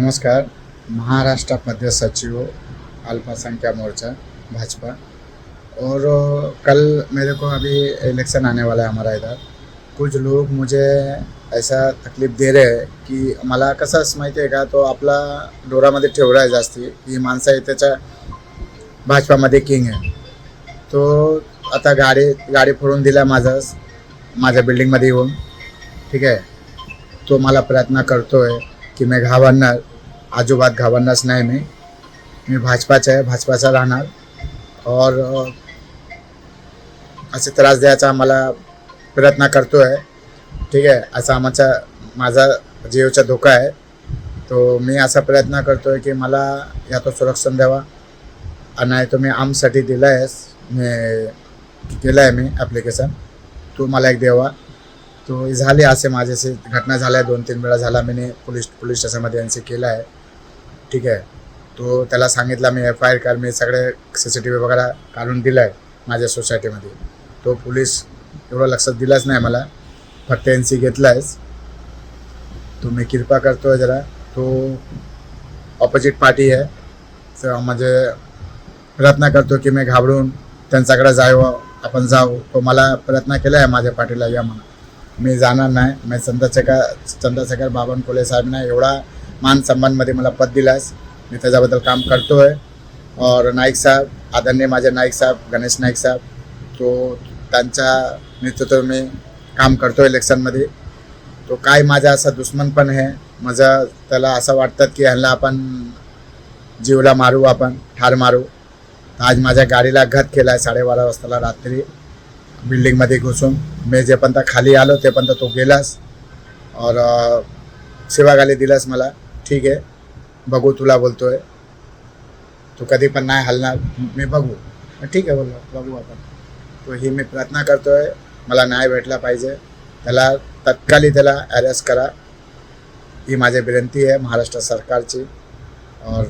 नमस्कार महाराष्ट्र प्रदेश सचिव अल्पसंख्या मोर्चा भाजपा. और कल मेरे को अभी इलेक्शन आने वाला है हमारा इधर। कुछ लोग मुझे ऐसा तकलीफ दे रहे हैं की मला कसं असं माहिती आहे का? तो आपला डोरामध्ये ठेवला आहे जास्ती. ही माणसं आहे त्याच्या भाजपामध्ये किंग आहे. तो आता गाडी गाडी फोडून दिला माझं माझ्या बिल्डिंगमध्ये येऊन. ठीक आहे? तो मला प्रयत्न करतो आहे की मी घाबरणार. आजोबात घाबरणारच नाही मी. मी भाजपाचा आहे भाजपाचा राहणार. और असे त्रास द्यायचा आम्हाला प्रयत्न करतो आहे ठीक आहे असा आमचा माझा जीवचा धोका आहे. तो मी असा प्रयत्न करतोय की मला या तो सुरक्षण द्यावा. आणि नाही तो मी आमसाठी दिला आहेस मी केलं आहे मी ॲप्लिकेशन तू मला एक द्यावा तो झाले असे माझ्याशी घटना झाल्या दोन तीन वेळा झाला. मी पोलीस पोलीस स्टेशनमध्ये यांचे केलं आहे ठीक आहे. तो त्याला सांगितला मी एफ आय आर कर मी सगळे सी सी टी व्ही वगैरे काढून दिलं आहे माझ्या सोसायटीमध्ये. तो पोलीस एवढं लक्षात दिलाच नाही मला. फक्त एन सी घेतला आहेस तो मी कृपा करतो आहे जरा. तो ऑपोजिट पार्टी आहे. तर म्हणजे प्रयत्न करतो की मी घाबरून त्यांच्याकडे जावं आपण जाऊ. तो मला प्रयत्न केला आहे माझ्या पार्टीला या म्हणून. मी जाणार नाही. मी चंद्रशेखर चंद्रशेखर बावनकुळे साहेबांना एवढा मान सन्मानमध्ये मला पद दिलास. मी त्याच्याबद्दल काम करतो आहे और नाईक साहेब आदरणीय माझे नाईक साहेब गणेश नाईक साहेब तो त्यांच्या नेतृत्व मी काम करतो इलेक्शनमध्ये तो काय माझा असा दुश्मन पण आहे. माझं त्याला असं वाटतं की ह्यांना आपण जीवला मारू आपण ठार मारू. तर आज माझ्या गाडीला घात केला आहे साडेबारा वाजताला रात्री. बिल्डिंगमध्ये घुसून. मी जे पण खाली आलो ते पण तो गेलास. और सेवा सेवागाली दिलास मला. ठीक आहे. बघू तुला बोलतोय. तू कधी पण नाही हलणार मी बघू. ठीक आहे बोललो. बघू आपण. तो ही मी प्रयत्न करतोय. मला न्याय भेटला पाहिजे. त्याला तत्काली त्याला अरेस्ट करा. ही माझी विनंती आहे महाराष्ट्र सरकारची. और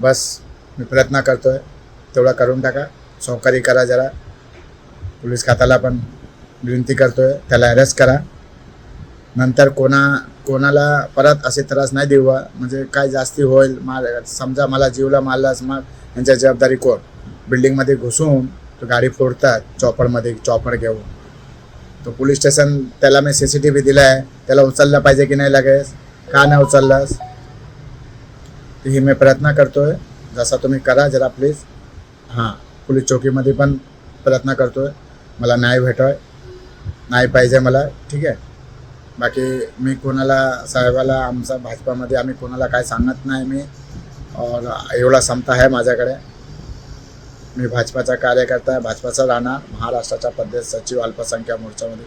बस मी प्रयत्न करतोय. तेवढा करून टाका. सहकारी करा जरा. पोलीस खात्याला पण विनंती करतोय. त्याला अरेस्ट करा. नंतर कोणा कोणाला परत असे त्रास नाही देऊ म्हणजे काय जास्ती होईल मार समजा मला जीवला मारलास मग यांच्या जबाबदारी कोण? बिल्डिंगमध्ये घुसून तो गाडी फोडतात चॉपरमध्ये चॉपर घेऊन. तो पोलीस स्टेशन त्याला मी सी सी टी व्ही दिला आहे त्याला उचललं पाहिजे की नाही लागेस का नाही उचललास? तर ही मी प्रयत्न करतोय. जसा तुम्ही करा जरा प्लीज हां पोलीस चौकीमध्ये पण प्रयत्न करतोय. मला न्याय भेटोय. न्याय पाहिजे मला. ठीक आहे? बाकी मी कोणाला साहेबाला आमचा भाजपामध्ये आम्ही कोणाला काय सांगत नाही मी. और एवढा क्षमता आहे माझ्याकडे. मी भाजपाचा कार्यकर्ता आहे भाजपाचा राहणार महाराष्ट्राचा प्रदेश सचिव अल्पसंख्या मोर्चामध्ये.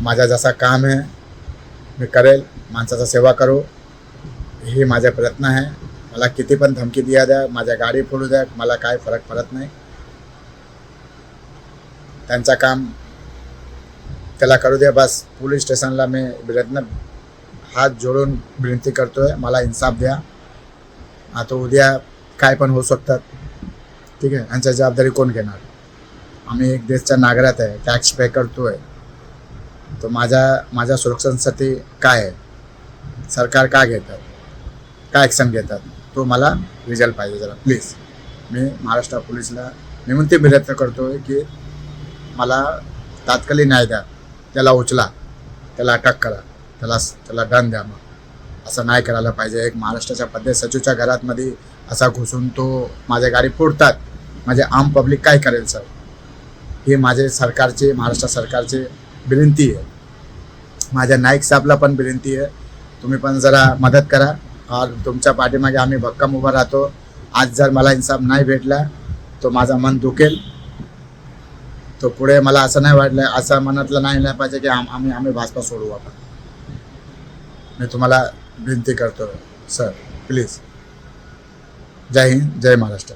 माझा जसा काम आहे मी करेल माणसाचा सेवा करू हे माझा प्रयत्न आहे. मला किती पण धमकी द्या द्या माझ्या गाडी फोडू द्या मला काय फरक पडत नाही. त्यांचं काम त्याला करू द्या बस. पोलीस स्टेशनला मी प्रयत्न हात जोडून विनंती करतोय मला इन्साफ द्या. आता उद्या काय पण होऊ शकतात. ठीक आहे? यांच्या जबाबदारी कोण घेणार? आम्ही एक देशच्या नागरिक आहे टॅक्स पे करतोय. तर माझ्या माझ्या सुरक्षांसाठी काय आहे? सरकार का घेतात? काय ॲक्शन घेतात? तो मला रिझल्ट पाहिजे जरा प्लीज मी महाराष्ट्र पोलीसला मी म्हणते प्रयत्न करतोय की मला तात्कालिक न्याय द्या. त्याला उचला. त्याला अटक करा. त्याला त्याला दंड द्या मग. असं नाही करायला पाहिजे. एक महाराष्ट्राच्या पद्धत सचिवच्या घरातमध्ये असा घुसून तो माझ्या गाडी फोडतात. माझे आम पब्लिक काय करेल सर? ही माझे सरकारचे महाराष्ट्र सरकारचे विनंती आहे. माझ्या नाईक साहेबला पण विनंती आहे. तुम्ही पण जरा मदत करा. और तुमच्या पाठीमागे आम्ही भक्कम उभा राहतो. आज जर मला इन्साफ नाही भेटला तो माझा मन दुखेल. तो पुढे मला असं नाही वाटलं असं मनातलं नाही नाही पाहिजे की आम आम्ही आम्ही भाजपा सोडू आपण. मी तुम्हाला विनंती करतो सर प्लीज जय हिंद जय महाराष्ट्र.